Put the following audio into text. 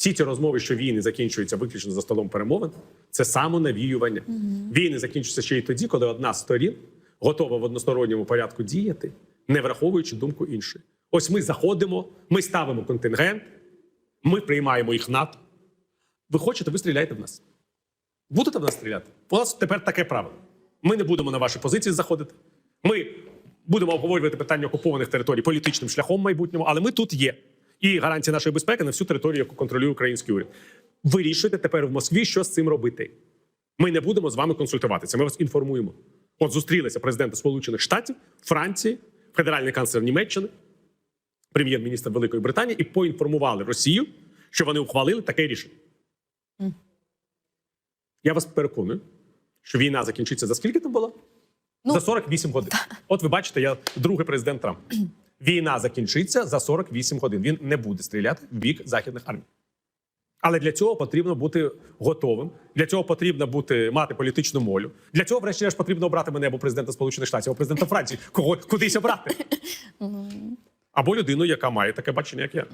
Всі ці розмови, що війни закінчуються виключно за столом перемовин, це самонавіювання. Війни закінчуються ще й тоді, коли одна з сторін готова в односторонньому порядку діяти, не враховуючи думку іншої. Ось ми заходимо, ми ставимо контингент, ми приймаємо їх НАТО. Ви хочете, ви стріляєте в нас. Будете в нас стріляти? У нас тепер таке правило. Ми не будемо на ваші позиції заходити. Ми будемо обговорювати питання окупованих територій політичним шляхом в майбутньому, але ми тут є. І гарантія нашої безпеки на всю територію, яку контролює український уряд. Вирішуйте тепер в Москві, що з цим робити. Ми не будемо з вами консультуватися. Ми вас інформуємо. От зустрілися президенти Сполучених Штатів, Франції, федеральний канцлер Німеччини, прем'єр-міністр Великої Британії і поінформували Росію, що вони ухвалили таке рішення. Я вас переконую, що війна закінчиться за скільки там було? Ну, за 48 годин. От ви бачите, я другий президент Трамп. Війна закінчиться за 48 годин. Він не буде стріляти в бік західних армій. Але для цього потрібно бути готовим. Для цього потрібно бути мати політичну волю. Для цього, врешті-решт, потрібно обрати мене або президента Сполучених Штатів, або президента Франції. Кого кудись обрати? Або людину, яка має таке бачення, як я.